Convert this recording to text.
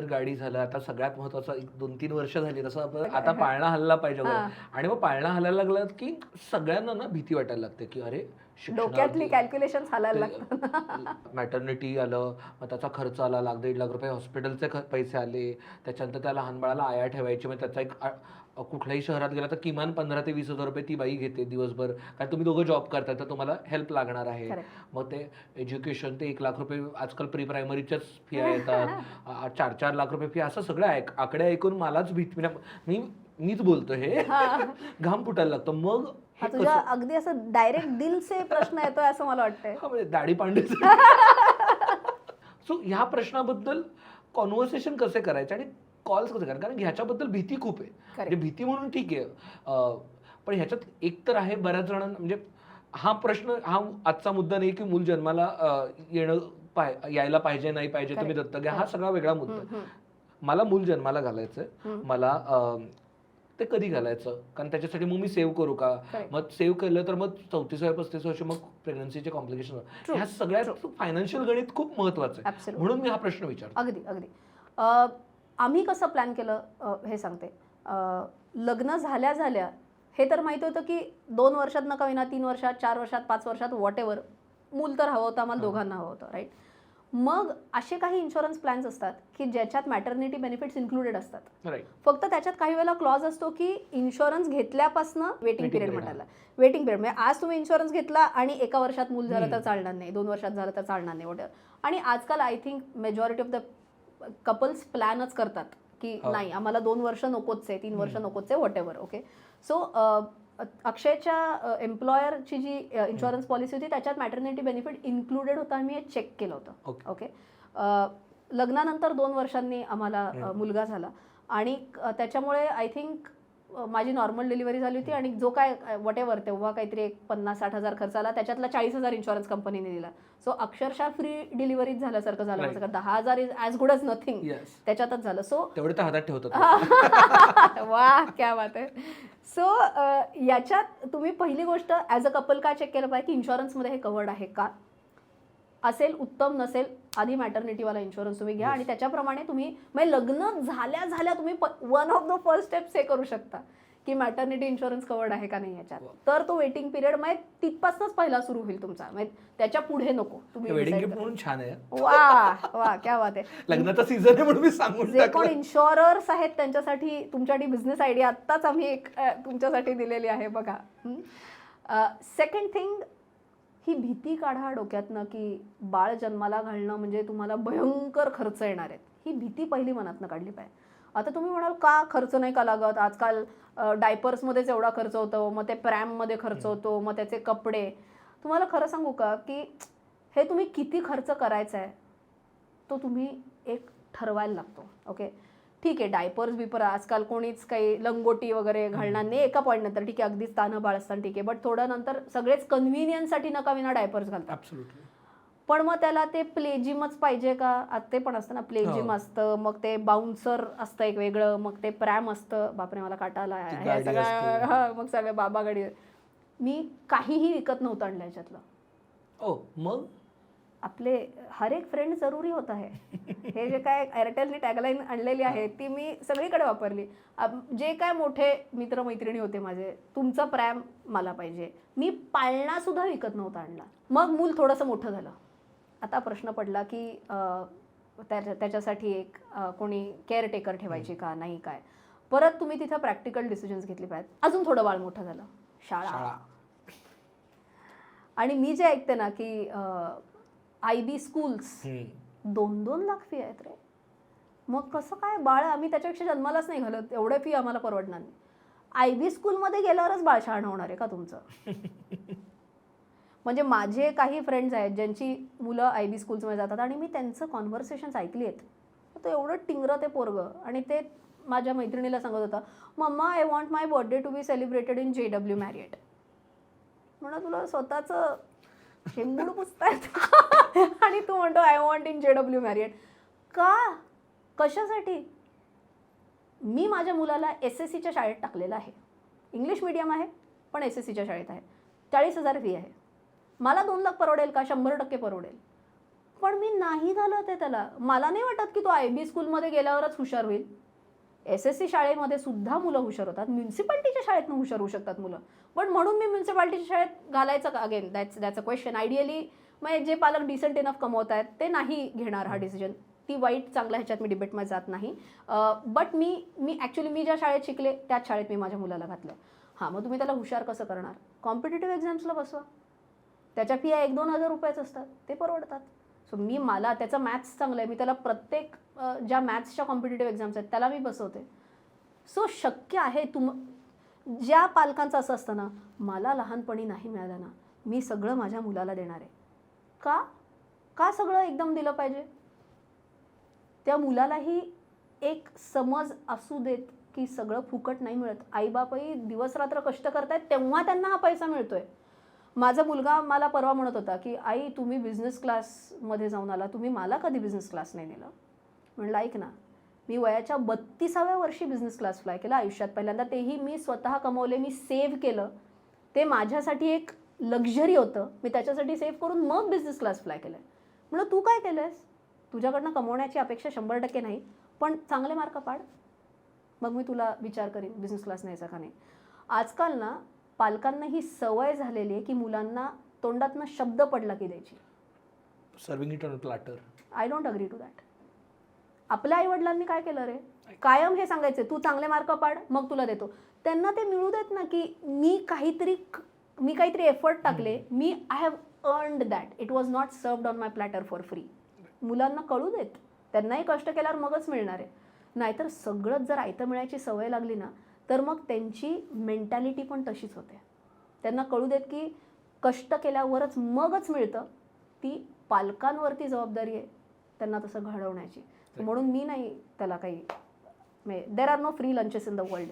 घर गाडी झालं आता सगळ्यात महत्वाचं एक दोन तीन वर्ष झाली तसं आपण आता पाळणा हल्ला पाहिजे वगैरे. आणि मग पाळणा हलायला लागला की सगळ्यांना ना भीती वाटायला लागते की अरे डोक्यातली कॅल्क्युलेशन हालायला लागतात. मॅटर्निटी आलं मग त्याचा खर्च आला लाख दीड लाख रुपये हॉस्पिटलचे पैसे आले. त्याच्यानंतर त्या लहान बाळाला आया ठेवायची मग त्याचा एक कुठल्याही शहरात गेला तर किमान पंधरा ते वीस हजार रुपये ती बाई घेते दिवसभर. कारण तुम्ही दोघं जॉब करताय तर तुम्हाला हेल्प लागणार आहे. मग ते एज्युकेशन ते एक लाख रुपये आजकाल प्री प्रायमरीच्याच फिया येतात चार चार लाख रुपये फी असं सगळं ऐक आकडे ऐकून मलाच भीती मी मीच बोलतो हे. घाम फुटायला लागतो. मग तुझ्या अगदी असं डायरेक्ट दिलचे प्रश्न येतोय असं मला वाटतंय. हा म्हणजे दाढी पांडे सो ह्या प्रश्नाबद्दल कॉन्व्हर्सेशन कसे करायचे आणि कॉल्स कसे करायचे? कारण ह्याच्याबद्दल भीती खूप आहे. म्हणजे भीती म्हणून ठीक आहे. पण ह्याच्यात एक तर आहे बऱ्याच जणांना म्हणजे हा प्रश्न हा आजचा मुद्दा नाही की मूल जन्माला येणं पाय यायला पाहिजे नाही पाहिजे तुम्ही. दत्तक घ्या. हा सगळा वेगळा मुद्दा मला मूल जन्माला घालायचंय. हम्म. मला ते कधी घालायचं? कारण त्याच्यासाठी मग मी सेव्ह करू का? Correct. मग सेव्ह केलं तर मग चौतीसाव्या पस्तीस वर्ष मग प्रेग्नन्सीचे कॉम्प्लिकेशन True, ह्या सगळ्यात फायनान्शियल गणित खूप महत्वाचं आहे. म्हणून मी हा प्रश्न विचारतो. अगदी अगदी. अ, आम्ही कसं प्लॅन केलं? अ, हे सांगते. अ, लग्न झाल्या झाल्या हे तर माहिती होतं की दोन वर्षात नका विना तीन वर्षात चार वर्षात पाच वर्षात वॉट एव्हर मूल तर हवं होतं आम्हाला हा. दोघांना हवं होतं राईट मग असे काही इन्शुरन्स प्लॅन्स असतात की ज्याच्यात मॅटर्निटी बेनिफिट्स इन्क्लुडेड असतात. फक्त त्याच्यात काही वेळेला क्लॉज असतो की इन्शुरन्स घेतल्यापासून वेटिंग पिरियड म्हणाला वेटिंग पिरियड म्हणजे आज तुम्ही इन्शुरन्स घेतला आणि एका वर्षात मूल झालं तर. चालणार नाही. दोन वर्षात झालं तर चालणार नाही. वॉटेवर आणि आजकाल I think majority of the couples प्लॅनच करतात की हो. नाही आम्हाला दोन वर्ष नकोच आहे तीन वर्ष. नकोच आहे वॉटेवर ओके सो अक्षयच्या एम्प्लॉयरची जी इन्शुरन्स पॉलिसी होती त्याच्यात मॅटर्निटी बेनिफिट इन्क्लुडेड होतं आम्ही हे चेक केलं होतं. ओके. लग्नानंतर दोन वर्षांनी आम्हाला. मुलगा झाला. आणि त्याच्यामुळे आय थिंक माझी नॉर्मल डिलिव्हरी झाली होती आणि जो काय वट एव्हर तेव्हा काहीतरी एक पन्नास साठ हजार खर्च आला. त्याच्यातला चाळीस हजार इन्शुरन्स कंपनीने दिला. सो अक्षरशः फ्री डिलिव्हरीच झाल्यासारखं झालं. माझं. कारण दहा हजार is as good as nothing त्याच्यातच झालं. सो तेवढे तर हातात ठेवतात. वा क्या बात आहे. सो याच्यात तुम्ही पहिली गोष्ट ॲज अ कपल काय चेक केलं पाहिजे की इन्शुरन्समध्ये हे कवर्ड आहे का? असेल उत्तम नसेल आधी मॅटर्निटीवाला इन्शुरन्स तुम्ही घ्या. आणि त्याच्याप्रमाणे तुम्ही म्हणजे लग्न झाल्या झाल्या तुम्ही one of the first steps हे करू शकता. की मॅटर्निटी इन्शुरन्स कवर्ड आहे का नाही याच्यात. तर तो वेटिंग पिरियड म्हणजे तिथपासूनच पहिला सुरू होईल तुमचा. म्हणजे त्याच्या पुढे नको. तुम्ही वेडिंग गिफ्ट. म्हणून छान आहे. वा वा क्या बात आहे. लग्नाचा सीझन आहे म्हणून मी सांगून जे कोण इन्शुरर्स आहेत त्यांच्यासाठी तुमच्यासाठी बिझनेस आयडिया आत्ताच आम्ही एक तुमच्यासाठी दिलेली आहे बघा. सेकंड थिंग ही भीती काढा डोक्यातनं की बाळ जन्माला घालणं म्हणजे तुम्हाला भयंकर खर्च येणार आहेत. ही भीती पहिली मनातनं काढली पाहिजे. आता तुम्ही म्हणाल का खर्च नाही का लागत? आजकाल डायपर्समध्येच एवढा खर्च होतो मग ते प्रॅममध्ये खर्च होतो मग त्याचे कपडे. तुम्हाला खरं सांगू का की हे तुम्ही किती खर्च करायचा आहे तो तुम्ही एक ठरवायला लागतो ओके? ठीक आहे डायपर्स बिपर आजकाल कोणीच काही लंगोटी वगैरे घालणार नाही एका पॉईंट नंतर ठीक आहे अगदीच तानं बाळ असताना ठीक आहे बट थोडं नंतर सगळेच कन्व्हिनियन्ससाठी नका विना डायपर्स घालतात पण मग त्याला ते प्लेजिमच पाहिजे का? आता ते पण असतं ना प्लेजिम हो. असतं मग ते बाउन्सर असतं एक वेगळं मग ते प्रॅम असतं बापरे मला काटा आला ती हे गाडी सगळं असते. हा मग सगळं बाबा गाडी मी काहीही विकत नव्हतं आणलं याच्यातलं. ओ मग? आपले हर एक फ्रेंड जरुरी होत आहे. हे जे काय एअरटेलने टॅगलाईन आणलेली आहे ती मी सगळीकडे वापरली. जे काय मोठे मित्रमैत्रिणी होते माझे तुमचं प्रॅम मला पाहिजे. मी पाळणा सुद्धा विकत नव्हता आणला. मग मूल थोडंसं मोठं झालं. आता प्रश्न पडला की त्याच्या त्याच्यासाठी एक कोणी केअरटेकर ठेवायची का? नाही काय? परत तुम्ही तिथं प्रॅक्टिकल डिसिजन्स घेतली पाहिजेत. अजून थोडं बाळ मोठं झालं. शाळा. आणि मी जे ऐकते ना की आय बी स्कूल्स. दोन दोन लाख फी आहेत रे. मग कसं काय? बाळ आम्ही त्याच्यापेक्षा जन्मालाच नाही घालत. एवढे फी आम्हाला परवडणार नाही. आय बी स्कूलमध्ये गेल्यावरच बाळ शहाणं होणार आहे का तुमचं? म्हणजे माझे काही फ्रेंड्स आहेत ज्यांची मुलं आय बी स्कूल्समध्ये जातात आणि मी त्यांचं कॉन्व्हर्सेशन्स ऐकली आहेत. तर एवढं टिंगरं ते पोरगं. आणि ते माझ्या मैत्रिणीला सांगत होता mumma I want my birthday to be celebrated in J W Marriott म्हणून तुला स्वतःचं शेंबूड पुसतायत आणि तू म्हणतो I want in J W Marriott का? कशासाठी? मी माझ्या मुलाला एस एस सीच्या शाळेत टाकलेलं आहे. इंग्लिश मिडियम आहे पण एस एस सीच्या शाळेत आहे. चाळीस हजार फी आहे. मला दोन लाख परवडेल का? शंभर टक्के परवडेल. पण मी नाही घालत आहे त्याला. मला नाही वाटत की तो आय बी स्कूलमध्ये गेल्यावरच हुशार होईल. एस एस सी शाळेमध्ये सुद्धा मुलं हुशार होतात. म्युन्सिपाल्टीच्या शाळेतनं हुशार होऊ शकतात मुलं. पण म्हणून मी म्युन्सिपाल्टीच्या शाळेत घालायचं का? Again that's that's a question ideally मग जे पालक डिसेंट इनफ कमवत आहेत ते नाही घेणार हा डिसिजन ती वाईट चांगल्या ह्याच्यात मी डिबेटमध्ये जात नाही. बट मी मी ॲक्च्युली मी ज्या शाळेत शिकले त्याच शाळेत मी माझ्या मुलाला घातलं. हां मग तुम्ही त्याला हुशार कसं करणार? कॉम्पिटेटिव्ह एक्झाम्सला बसवा. त्याच्या फी एक दोन हजार रुपयाच असतात. ते परवडतात. सो मी मला त्याचं मॅथ्स चांगलं आहे मी त्याला प्रत्येक ज्या मॅथ्सच्या कॉम्पिटेटिव्ह एक्झाम्स आहेत त्याला मी बसवते. सो शक्य आहे तुम ज्या पालकांचं असं असतं ना मला लहानपणी नाही मिळालं ना मी सगळं माझ्या मुलाला देणार आहे. का? का सगळं एकदम दिलं पाहिजे? त्या मुलालाही एक समज असू देत की सगळं फुकट नाही मिळत. आईबापही दिवसरात्र कष्ट करतायत तेव्हा त्यांना हा पैसा मिळतोय. माझा मुलगा मला परवा म्हणत होता की आई तुम्ही बिझनेस क्लासमध्ये जाऊन आला. तुम्ही मला कधी बिझनेस क्लास नाही नेलं म्हणलं ऐक ना मी वयाच्या बत्तीसाव्या वर्षी बिझनेस क्लास फ्लाय केला. आयुष्यात पहिल्यांदा तेही मी स्वतः कमवले मी सेव्ह केलं. ते माझ्यासाठी एक लक्झरी होतं. मी त्याच्यासाठी सेव्ह करून मग बिझनेस क्लास फ्लाय केलं म्हणलं तू काय केलं आहेस तुझ्याकडनं कमवण्याची अपेक्षा शंभर टक्के नाही पण चांगले मार्क पाड? मग मी तुला विचार करीन बिझनेस क्लास न्यायचा का नाही. आजकाल ना पालकांना ही सवय झालेली आहे की मुलांना तोंडातनं शब्द पडला की द्यायची. Serving it on platter I don't agree to that आपल्या आईवडिलांनी काय केलं रे? कायम हे सांगायचे तू चांगले मार्क पाड? मग तुला देतो. त्यांना ते मिळू देत ना की मी काहीतरी मी काहीतरी एफर्ट टाकले. मी I have earned that it was not served on my platter for free मुलांना कळू देत. त्यांनाही कष्ट केल्यावर मगच मिळणार आहे. नाहीतर सगळंच जर आयतं मिळायची सवय लागली ना तर मग त्यांची मेंटॅलिटी पण तशीच होते. त्यांना कळू देत की कष्ट केल्यावरच मगच मिळतं. ती पालकांवरती जबाबदारी आहे त्यांना तसं घडवण्याची. म्हणून मी नाही त्याला काही there are no free lunches in the world